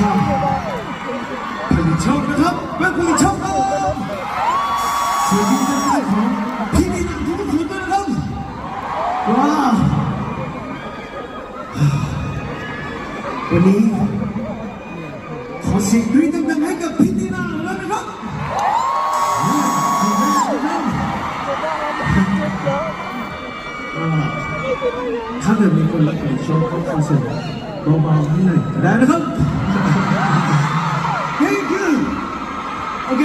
ครับผลิตโชคนะครับแม่ผลิตโชครับสวัสดีท่านผู้ชมพี่ดีทุกทุกคนด้วยนะครับว้าววันนี้ขอเสียงกรี๊ดดังๆให้กับพี่ดีนาหน่อยได้ไหมครับถ้าเกิดมีคนรับผิดชอบก็ขอนเสียง เบาๆให้หน่อยก็ได้นะครับ Thank you โอเค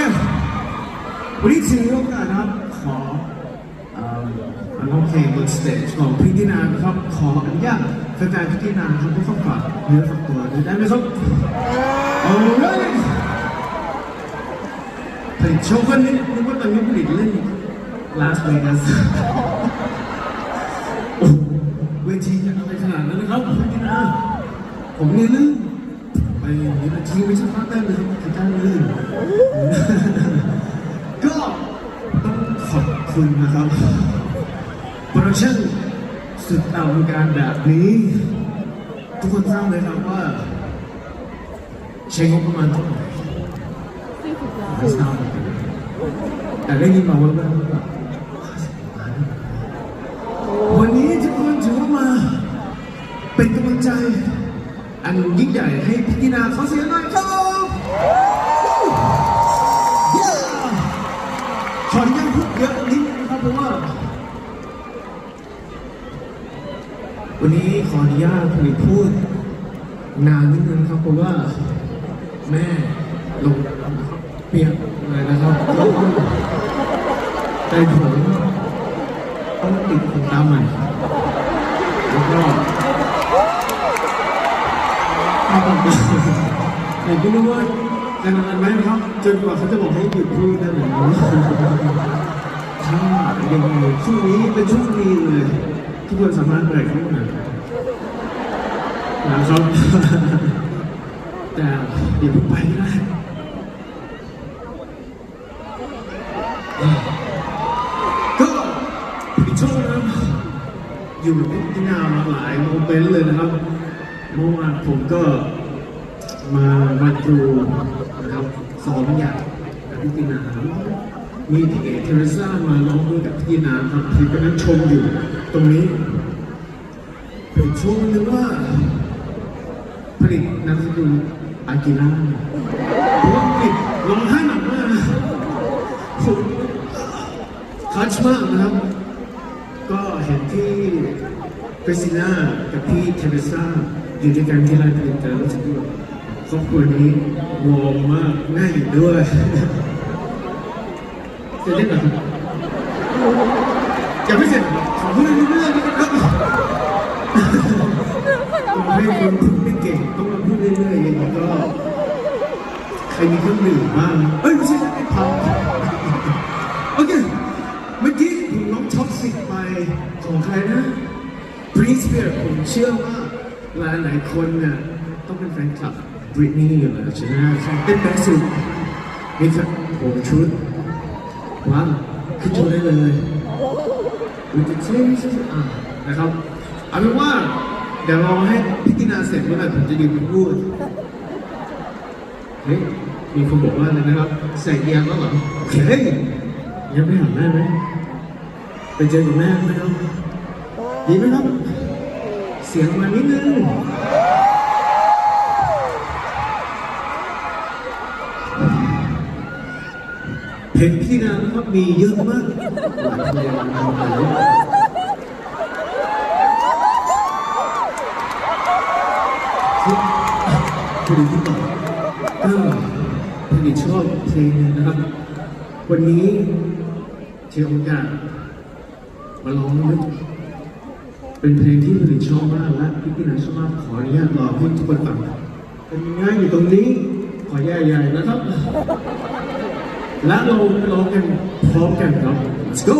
วันนี้ถือโอกาสนะครับขอเอ่อมาร้องเพลงบนสเตจของพี่ตินานะครับ ขออนุญาตแฟนๆพี่ตินาครับทุกคนฝากเนื้อฝากตัวด้วยได้ไหมครับ Alright ผลิตโชว์คนนี้นึกว่าตอนนี้ผลิตเล่นลา ผมเนี่ยลื่นไปอย่างนี้นทิ้งไว้สักพักได้เลยครับคือการลื่น ก็ต้องขอบคุณนะครับโปรดักชั่นสุดอลังการแบบนี้ ทุกคนทราบเลยครับว่า ใช้งบประมาณเท่าไหร่ไม่ทราบแต่ได้ยินมาว่าแบบ50ล้านวันนี้ทุกคนถือว่ามา เป็นกำลังใจ อันยิ่งใหญ่ให้พิธีนาเขาเสียงหน่อยครับขออนุญาตพูดเยอะนิดนึงนะครับเพราะว่า วันนี้ขออนุญาตผลิตพูด นานนิดนึงครับเพราะว่า แม่ลงเปียกเลยนะครับใจผมต้องติดขนตาใหม่แล้วก็ แต่ไม่รู้ว่าจะนานไหมนะครับจนกว่าเขาจะบอกให้หยุดพูดนั่นแหละถ้ายังไงช่วงนี้เป็นช่วงดีเลยทุกคนสามารถเปิดเข้ามานะครับแต่เดี๋ยวเพิ่งไปไม่ได้ก็พี่โชคนะครับอยู่กับพี่นามาหลายโมเมนต์เลยนะครับ เมื่อวานผมก็มามาดูนะครับซ้อมใหญ่กับพี่ตินามีพี่เอเทเรซ่ามาร้องด้วยกับพี่ตินาครับพี่ก็นั่งชมอยู่ ตรงนี้เป็นช่วงนึงว่าผลิตนามสกุลอากิล่าเพราะว่าผลิตร้องไห้หนักมากนะผมคัชมากนะครับ ก็เห็นที่คริสติน่ากับพี่เทเรซ่า อยู่ด้วยกันที่ร้านผลิตแต่รู้สึกว่าครอบครัวนี้วอมมากน่าอยู่ด้วยเสร็จแล้วเหรอครับยังไม่เสร็จขอพูดเรื่อยๆนะครับต้องให้คนพูดไม่เก่งต้องมาพูดเรื่อยๆอย่างนี้ก็ใครมีเครื่องดื่มบ้างเอ้ยไม่ใช่ไม่พอโอเคเมื่อกี้ผมน้องท็อกซิกไปของใครนะ Prince Spear ผมเชื่อว่า หลายหลายๆคนเนี่ยต้องเป็นแฟนคลับบริตนี่อยู่แล้วใช่ไหมเขาเต้นแบสสุดนี่ครับผมชุดว้าวขึ้นโชว์ได้เลยดูจะเช่นอ่านะครับเอาเป็นว่าเดี๋ยวรอให้พิธีนาเสร็จเมื่อไหร่ผมจะยืนพูดเฮ้ยมีคนบอกว่าอะไรนะครับ ใส่เอียงแล้วเหรอโอเคยังไม่หาแม่ไหมไปเจอกับแม่ไหมครับดีไหมครับเสียงมานิดนึงเพลงพี่นานะครับมีเยอะมากหลายเพลงนะครับคุณดูที่ต่อก็ผลิตชอบเพลงนะครับ วันนี้เชื่อโอกาสมาร้องด้วย เป็นเพลงที่ผลิตชอบมากและพี่พี่นาชอบมากขออนุญาตรอให้ทุกคนฟังเป็นง่ายอยู่ตรงนี้ ขอแย่ใหญ่นะครับ และเราร้องกันพร้อมกันครับ let's go